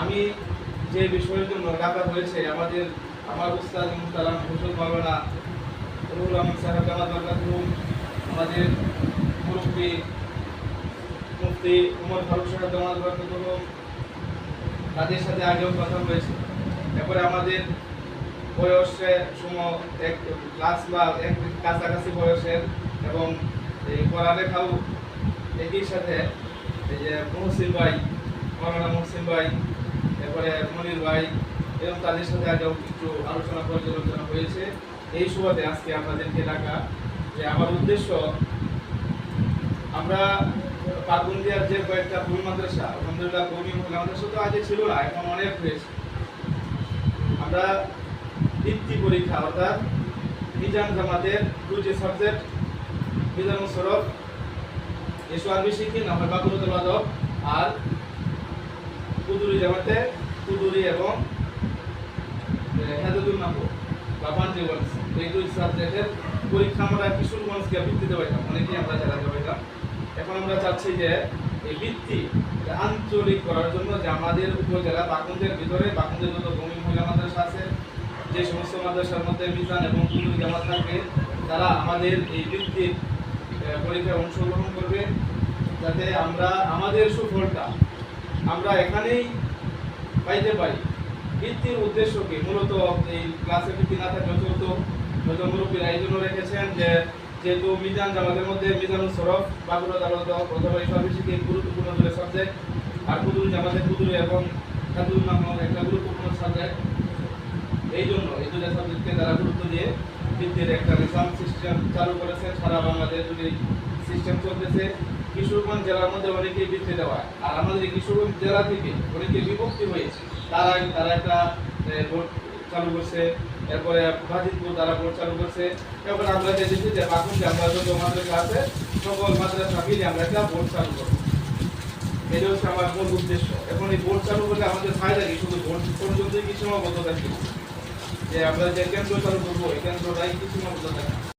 আমি যে বিষয়ের জন্য ডাকা হয়েছে, আমাদের আমার উস্তাদ মুহতারাম হুসুল মাওলানা রুহুল আহমদ সাহেব আমাদের মুরব্বী মুফতি উমর ফারুক সাহেব, জামাত বরকাতুম তাদের সাথে আগেও কথা হয়েছে। এরপরে আমাদের বয়সে সম এক ক্লাস বা এক কাছাকাছি বয়সের এবং এই পড়ালেখাও একই সাথে, এই যে মহসিন ভাই মৌলানা মহসিন ভাই এরপরে মনির ভাই এবং তাদের সাথে আগেও একটু আলোচনা, পর্যালোচনা হয়েছে। এই সুবাদে আজকে আপনাদেরকে ডাকা যে আমার উদ্দেশ্য, আমরা পাকুন্দিয়ার যে কয়েকটা ভুল মাদ্রাসা, আলহামদুলিল্লাহ মহিলা মাদ্রাসা তো আগে ছিল না, এখন অনেক হয়েছে। আমরা বৃত্তি পরীক্ষা, অর্থাৎ মিজান জামাতের দুটি সাবজেক্ট মিজান মুসরফ এসো আরবি শিখি না হয় আর কুদুরি জামাতে কুদুরি এবং হেদাদুল নামো বা পাঞ্জেবন্স এই দুই সাবজেক্টের পরীক্ষা আমরা কিশোরগঞ্জকে ভিত্তিতে পাইতাম, অনেকেই আমরা চালাতে পাইতাম। এখন আমরা চাচ্ছি যে এই ভিত্তি আঞ্চলিক করার জন্য যে আমাদের উপজেলা বাকুন্দের ভিতরে, বাকুন্দের যত ভূমি মহিলা মাদ্রাসা আছে, যে সমস্ত মাদ্রাসার মধ্যে মিজান এবং কুদুরি জামাত থাকবে, তারা আমাদের এই ভিত্তির পরীক্ষায় অংশগ্রহণ করবে। যাতে আমরা, আমাদের সুফলটা আমরা এখানেই পাইতে পারি। ভিত্তির উদ্দেশ্য কি মূলত এই ক্লাসে ভিত্তি না থাকলে চলতো হয়তো মুরব্বীরা এই জন্য রেখেছেন যে, যেহেতু মিজান জামাতের মধ্যে মিজানুল সরফ বাগুড়া দালত অথবা সর্বশিক্ষি গুরুত্বপূর্ণ দুটো সাবজেক্ট আর কুদুর জামাতের কুদুর এবং কাদুর নামক একটা গুরুত্বপূর্ণ সাবজেক্ট এই জন্য এই দুটো সাবজেক্টকে তারা গুরুত্ব দিয়ে ভিত্তির একটা নিজাম সিস্টেম চালু করেছেন সারা বাংলাদেশ জুড়ে সিস্টেম চলতেছে। কিশোরগঞ্জ জেলার মধ্যে অনেকেই বৃত্তি দেওয়া। আর আমাদের কিশোরগঞ্জ জেলা থেকে অনেকে বিভক্তি হয়েছে। তারা তারা একটা ভোট চালু করছে। এরপরে গাজীপুর তারা ভোট চালু করছে। এরপরে আমরা যে দেখি যে যে আমরা যত মাদ্রাসা আছে, সকল মাদ্রাসা মিলে আমরা একটা ভোট চালু করব। এটা হচ্ছে আমার মূল উদ্দেশ্য। এখন এই ভোট চালু করলে আমাদের ফায়দা কি? শুধু ভোট পর্যন্তই কি সীমাবদ্ধ থাকবে? যে আমরা যে কেন্দ্র চালু করব, এই কেন্দ্রটাই কি সীমাবদ্ধ থাকে